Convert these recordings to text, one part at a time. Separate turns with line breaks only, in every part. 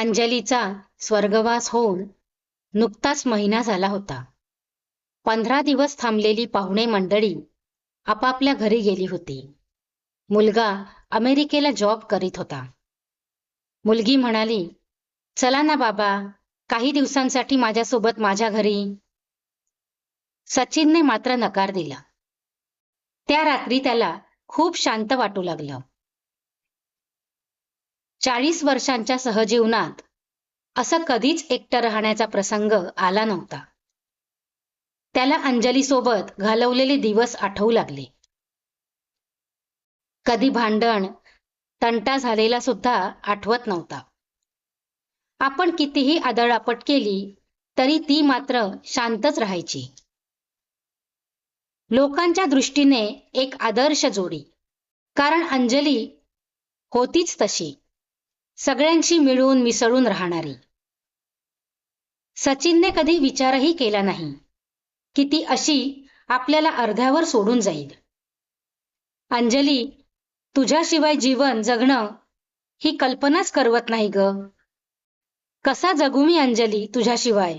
अंजलीचा स्वर्गवास होऊन नुकताच महिना झाला होता. पंधरा दिवस थांबलेली पाहुणे मंडळी आपापल्या घरी गेली होती. मुलगा अमेरिकेला जॉब करीत होता. मुलगी म्हणाली चला ना बाबा काही दिवसांसाठी माझ्यासोबत माझ्या घरी. सचिनने मात्र नकार दिला. त्या रात्री त्याला खूप शांत वाटू लागलं. चाळीस वर्षांच्या सहजीवनात असं कधीच एकटं राहण्याचा प्रसंग आला नव्हता. त्याला अंजलीसोबत घालवलेले दिवस आठवू लागले. कधी भांडण तंटा झालेला सुद्धा आठवत नव्हता. आपण कितीही आदळापट केली तरी ती मात्र शांतच राहायची. लोकांच्या दृष्टीने एक आदर्श जोडी कारण अंजली होतीच तशी. सगळ्यांशी मिळून मिसळून राहणारी. सचिनने कधी विचारही केला नाही की ती अशी आपल्याला अर्ध्यावर सोडून जाईल. अंजली तुझ्याशिवाय जीवन जगणं ही कल्पनाच करवत नाही ग. कसा जगू मी अंजली तुझ्याशिवाय?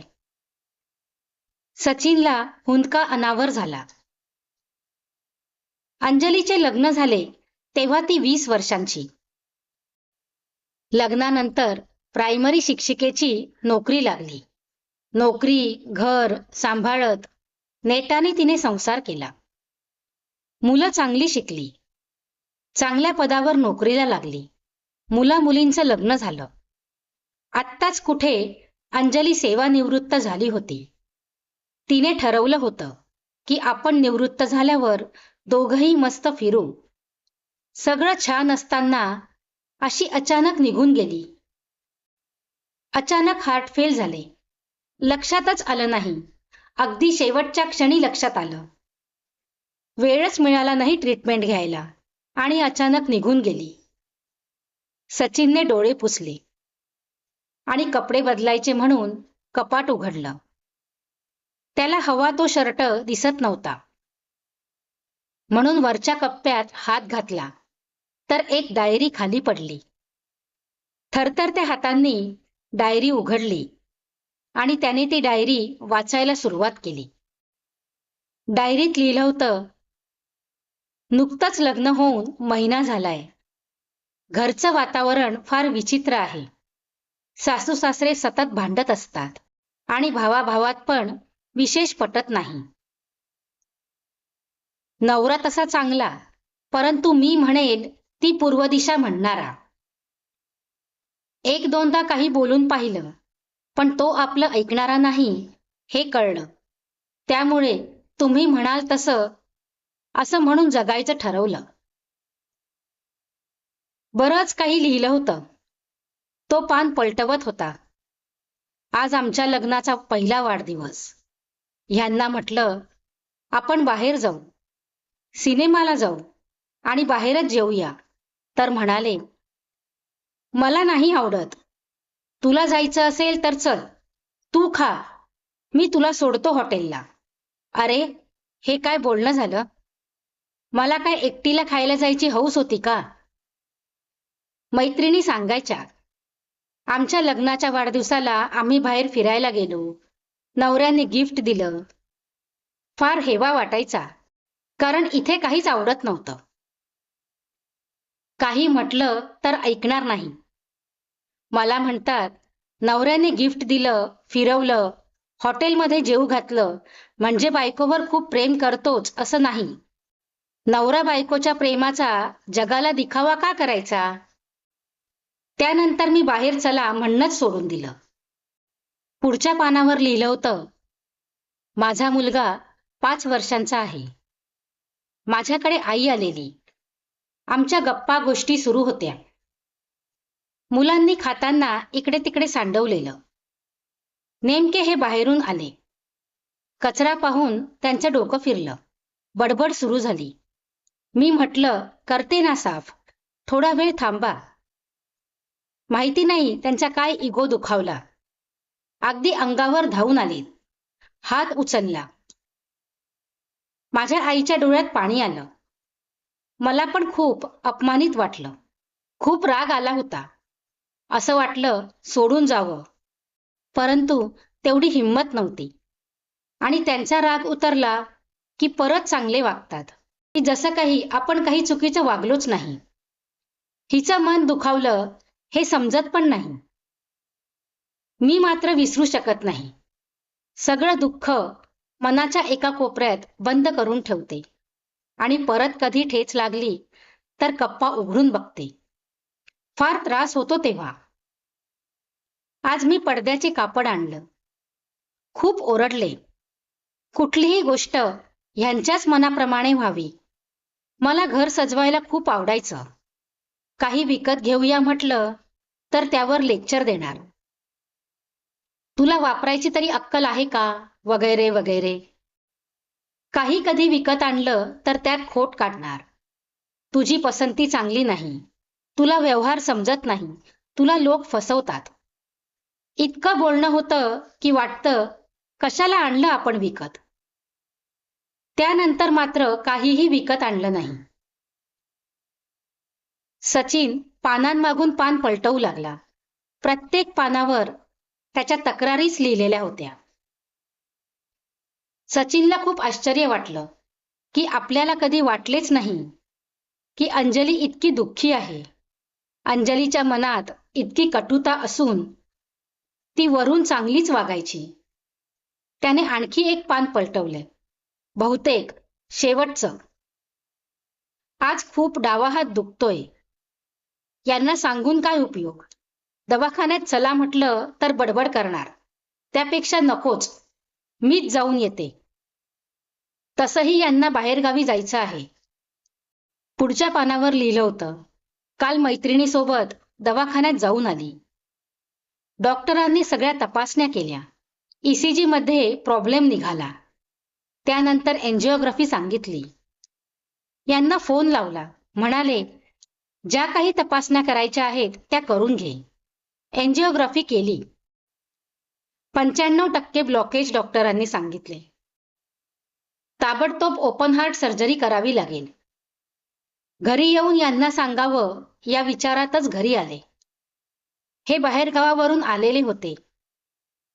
सचिनला हुंदका अनावर झाला. अंजलीचे लग्न झाले तेव्हा ती वीस वर्षांची. लग्नानंतर प्रायमरी शिक्षिकेची नोकरी लागली. नोकरी घर सांभाळत नेटाने तिने संसार केला. मुलं चांगली शिकली. चांगल्या पदावर नोकरीला लागली. मुला मुलींचं लग्न झालं. आत्ताच कुठे अंजली सेवानिवृत्त झाली होती. तिने ठरवलं होतं की आपण निवृत्त झाल्यावर दोघही मस्त फिरू. सगळं छान असताना अशी अचानक निघून गेली. अचानक हार्ट फेल झाले. लक्षातच आलं नाही. अगदी शेवटच्या क्षणी लक्षात आलं. वेळच मिळाला नाही ट्रीटमेंट घ्यायला आणि अचानक निघून गेली. सचिनने डोळे पुसले. आणि कपडे बदलायचे म्हणून कपाट उघडलं. त्याला हवा तो शर्ट दिसत नव्हता. म्हणून वरच्या कप्प्यात हात घातला. तर एक डायरी खाली पडली. थरथरत्या हातांनी डायरी उघडली आणि त्याने ती डायरी वाचायला सुरुवात केली. डायरीत लिहिलं होतं नुकतंच लग्न होऊन महिना झालाय. घरचं वातावरण फार विचित्र आहे. सासू सासरे सतत भांडत असतात आणि भावाभावात पण विशेष पटत नाही. नवरा तसा चांगला परंतु मी म्हणेन ती पूर्व दिशा म्हणणारा. एक दोनदा काही बोलून पाहिलं पण तो आपलं ऐकणारा नाही हे कळलं. त्यामुळे तुम्ही म्हणाल तसं असं म्हणून जगायचं ठरवलं. बरंच काही लिहिलं होतं. तो पान पलटवत होता. आज आमच्या लग्नाचा पहिला वाढदिवस. ह्यांना म्हटलं आपण बाहेर जाऊ. सिनेमाला जाऊ आणि बाहेरच जेऊया. तर म्हणाले मला नाही आवडत. तुला जायचं असेल तर चल. तू खा. मी तुला सोडतो हॉटेलला. अरे हे काय बोलणं झालं? मला काय एकटीला खायला जायची हौस होती का? मैत्रिणी सांगायच्या आमच्या लग्नाच्या वाढदिवसाला आम्ही बाहेर फिरायला गेलो. नवऱ्याने गिफ्ट दिलं. फार हेवा वाटायचा कारण इथे काहीच आवडत नव्हतं. काही म्हटलं तर ऐकणार नाही. मला म्हणतात नवऱ्याने गिफ्ट दिलं फिरवलं हॉटेलमध्ये जेऊ घातलं म्हणजे बायकोवर खूप प्रेम करतोच असं नाही. नवरा बायकोच्या प्रेमाचा जगाला दिखावा का करायचा? त्यानंतर मी बाहेर चला म्हणणंच सोडून दिलं. पुढच्या पानावर लिहिलं होतं माझा मुलगा पाच वर्षांचा आहे. माझ्याकडे आई आलेली. आमच्या गप्पा गोष्टी सुरू होत्या. मुलांनी खाताना इकडे तिकडे सांडवलेलं. नेमके हे बाहेरून आले. कचरा पाहून त्यांचं डोकं फिरलं. बडबड सुरू झाली. मी म्हटलं करते ना साफ. थोडा वेळ थांबा. माहिती नाही त्यांचा काय इगो दुखावला. अगदी अंगावर धावून आले. हात उचलला. माझ्या आईच्या डोळ्यात पाणी आलं. मला पण खूप अपमानित वाटलं. खूप राग आला होता. असं वाटलं सोडून जावं. परंतु तेवढी हिंमत नव्हती. आणि त्यांचा राग उतरला की परत चांगले वागतात. की जसं काही आपण काही चुकीचं वागलोच नाही. हिचं मन दुखावलं हे समजत पण नाही. मी मात्र विसरू शकत नाही. सगळं दुःख मनाच्या एका कोपऱ्यात बंद करून ठेवते. आणि परत कधी ठेच लागली तर कप्पा उघडून बघते. फार त्रास होतो तेव्हा. आज मी पडद्याचे कापड आणलं. खूप ओरडले. कुठलीही गोष्ट ह्यांच्याच मनाप्रमाणे व्हावी. मला घर सजवायला खूप आवडायचं. काही विकत घेऊया म्हटलं तर त्यावर लेक्चर देणार. तुला वापरायची तरी अक्कल आहे का? वगैरे वगैरे. काही कधी विकत आणलं तर त्यात खोट काढणार. तुझी पसंती चांगली नाही. तुला व्यवहार समजत नाही. तुला लोक फसवतात. इतकं बोलणं होतं की वाटतं कशाला आणलं आपण विकत? त्यानंतर मात्र काहीही विकत आणलं नाही. सचिन पानांमागून पान पलटवू लागला. प्रत्येक पानावर त्याच्या तक्रारीच लिहिलेल्या होत्या. सचिनला खूप आश्चर्य वाटलं की आपल्याला कधी वाटलेच नाही की अंजली इतकी दुःखी आहे. अंजलीच्या मनात इतकी कटुता असून ती वरून चांगलीच वागायची. त्याने आणखी एक पान पलटवले. बहुतेक शेवटचं. आज खूप डावा हात दुखतोय. यांना सांगून काय उपयोग? दवाखान्यात चला म्हटलं तर बडबड करणार. त्यापेक्षा नकोच. मीच जाऊन येते. तसंही यांना बाहेरगावी जायचं आहे. पुढच्या पानावर लिहिलं होतं काल मैत्रिणीसोबत दवाखान्यात जाऊन आली. डॉक्टरांनी सगळ्या तपासण्या केल्या. ईसीजी मध्ये प्रॉब्लेम निघाला. त्यानंतर एन्जिओग्राफी सांगितली. यांना फोन लावला. म्हणाले ज्या काही तपासण्या करायच्या आहेत त्या करून घे. एन्जिओग्राफी केली. पंच्याण्णव टक्के ब्लॉकेज डॉक्टरांनी सांगितले. ताबडतोब ओपन हार्ट सर्जरी करावी लागेल. घरी येऊन यांना सांगावं या विचारातच घरी आले. हे बाहेरगावावरून आलेले होते.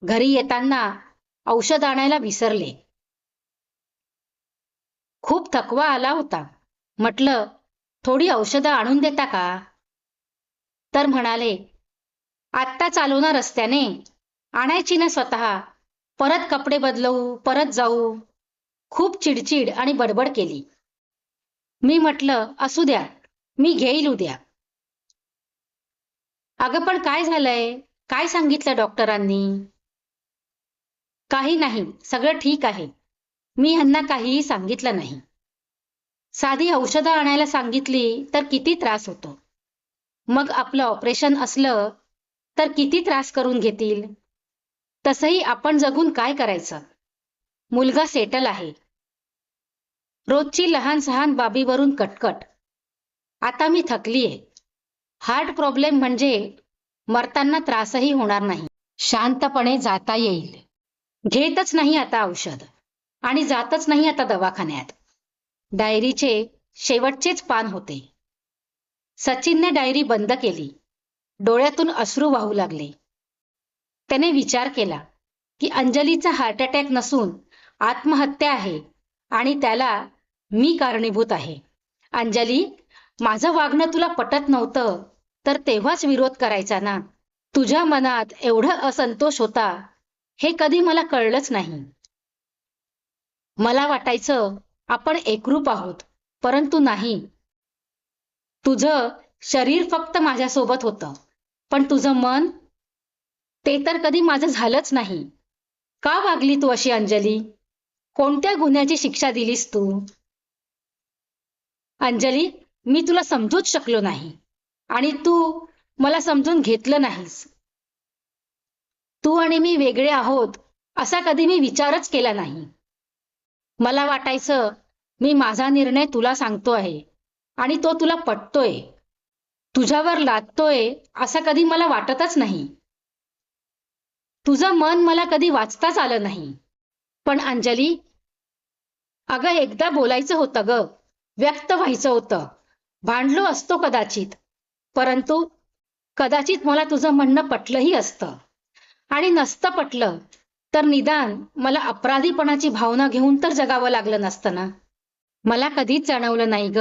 घरी येताना औषध आणायला विसरले. खूप थकवा आला होता. म्हटलं थोडी औषधं आणून देता का? तर म्हणाले आत्ता चालू ना रस्त्याने. आणायची ना स्वतः. परत कपडे बदलवू परत जाऊ. खूप चिडचिड आणि बडबड केली. मी म्हटलं असू द्या मी घेईल उद्या. अगं पण काय झालंय? काय सांगितलं डॉक्टरांनी? काही नाही सगळं ठीक आहे. मी ह्यांना काहीही सांगितलं नाही. साधी औषधं आणायला सांगितली तर किती त्रास होतो. मग आपलं ऑपरेशन असलं तर किती त्रास करून घेतील? तसंही आपण जगून काय करायचं? मुलगा सेटल आहे. रोजची लहान सहान बाबीवरून कटकट. आता मी थकलीये. हार्ट प्रॉब्लेम म्हणजे मरताना त्रासही होणार नाही. शांतपणे जाता येईल. घेतच नाही आता औषध. आणि जातच नाही आता दवाखान्यात. डायरीचे शेवटचेच पान होते. सचिनने डायरी बंद केली. डोळ्यातून अश्रू वाहू लागले. त्याने विचार केला की अंजलीचा हार्ट अटॅक नसून आत्महत्या आहे आणि त्याला मी कारणीभूत आहे. अंजली माझं वागणं तुला पटत नव्हतं तर तेव्हाच विरोध करायचा ना? तुझ्या मनात एवढं असंतोष होता हे कधी मला कळलंच नाही. मला वाटायचं आपण एकरूप आहोत परंतु नाही. तुझं शरीर फक्त माझ्यासोबत होतं पण तुझं मन ते तर कधी माझं झालंच नाही. का वागली तू अशी अंजली? कोणत्या गुन्ह्याची शिक्षा दिलीस तू? अंजली मी तुला समजूच शकलो नाही. आणि तू मला समजून घेतलं नाहीस. तू आणि मी वेगळे आहोत असा कधी मी विचारच केला नाही. मला वाटायचं मी माझा निर्णय तुला सांगतो आहे आणि तो तुला पटतोय. तुझ्यावर लादतोय असं कधी मला वाटतच नाही. तुझं मन मला कधी वाचताच आलं नाही. पण अंजली अगं एकदा बोलायचं होतं ग. व्यक्त व्हायचं होतं. भांडलो असतो कदाचित. परंतु कदाचित मला तुझं म्हणणं पटलंही असतं. आणि नसतं पटलं तर निदान मला अपराधीपणाची भावना घेऊन तर जगावं लागलं नसतं ना? मला कधीच जाणवलं नाही ग.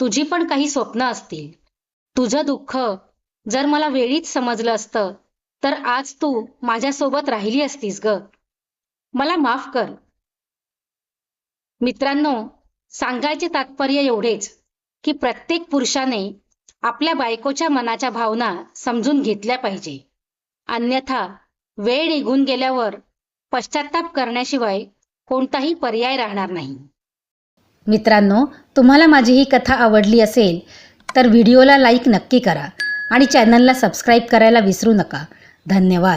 तुझी पण काही स्वप्न असतील. तुझं दुःख जर मला वेळीच समजलं असतं तर आज तू माझ्यासोबत राहिली असतीस ग. मला माफ कर. मित्रांनो सांगायचे तात्पर्य एवढेच की प्रत्येक पुरुषाने आपल्या बायकोच्या मनाच्या भावना समजून घेतल्या पाहिजे. अन्यथा वेळ निघून गेल्यावर पश्चाताप करण्याशिवाय कोणताही पर्याय राहणार नाही. मित्रांनो तुम्हाला माझी ही कथा आवडली असेल तर व्हिडिओला लाईक नक्की करा आणि चॅनलला सबस्क्राईब करायला विसरू नका. धन्यवाद.